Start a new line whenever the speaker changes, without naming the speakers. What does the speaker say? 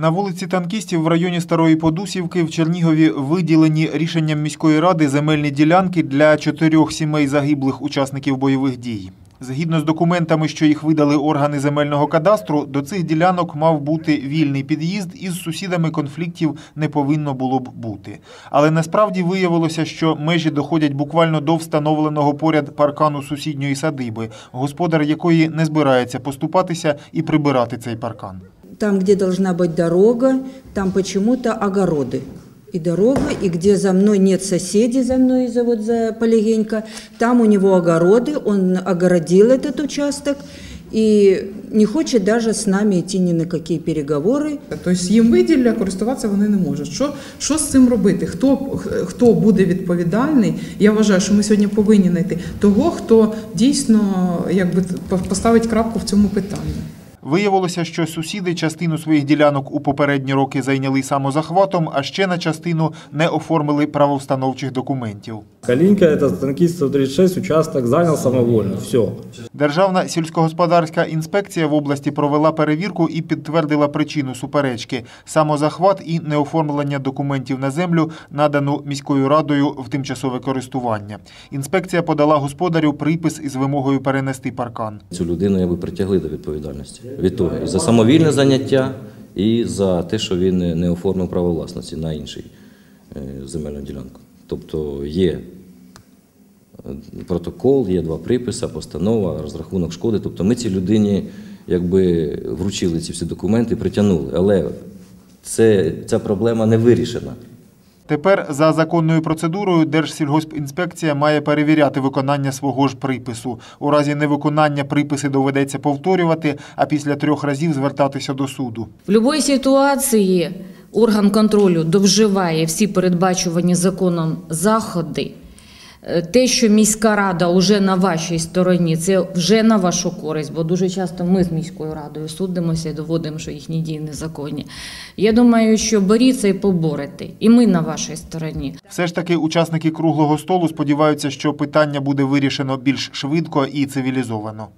На вулиці Танкістів в районі Старої Подусівки в Чернігові виділені рішенням міської ради земельні ділянки для чотирьох сімей загиблих учасників бойових дій. Згідно з документами, що їх видали органи земельного кадастру, до цих ділянок мав бути вільний під'їзд, і з сусідами конфліктів не повинно було б бути. Але насправді виявилося, що межі доходять буквально до встановленого поряд паркану сусідньої садиби, господар якої не збирається поступатися і прибирати цей паркан
Там, где должна быть дорога, там почему-то огороды. И дорога, и где за мной нет соседей, за мной за вот за полегенько, там у него огороды, он огородил этот участок и не хочет даже с нами идти ни на какие переговоры.
Тобто їм виділля користуватися вони не можуть. Що, що з цим робити? Хто, хто буде відповідальний? Я вважаю, що ми сьогодні повинні знайти того, хто дійсно якби, поставить крапку в цьому питанні.
Виявилося, що сусіди частину своїх ділянок у попередні роки зайняли самозахватом, а ще на частину не оформили правовстановчих документів.
Калинка, это танкистов 36, участок занял самовольно, все.
Державна сільськогосподарська інспекція в області провела перевірку і підтвердила причину суперечки – самозахват і неоформлення документів на землю, надану міською радою в тимчасове користування. Інспекція подала господарю припис із вимогою перенести паркан.
Цю людину якби притягли до відповідальності від того і за самовільне заняття, і за те, що він не- оформив право власності на інший е, земельну ділянку. Тобто є протокол, є два приписи, постанова, розрахунок шкоди. Тобто ми цій людині якби вручили ці всі документи, притягнули. Але це, ця проблема не вирішена.
Тепер за законною процедурою Держсільгоспінспекція має перевіряти виконання свого ж припису. У разі невиконання приписи доведеться повторювати, а після трьох разів звертатися до суду.
В будь-якій ситуації орган контролю довживає всі передбачувані законом заходи. Е, Те, що міська рада вже на вашій стороні, це вже на вашу користь, бо дуже часто ми з міською радою судимося і доводимо, що їхні дії незаконні. Я думаю, що боріться і поборете, і ми на вашій стороні.
Все ж таки, учасники круглого столу сподіваються, що питання буде вирішено більш швидко і цивілізовано.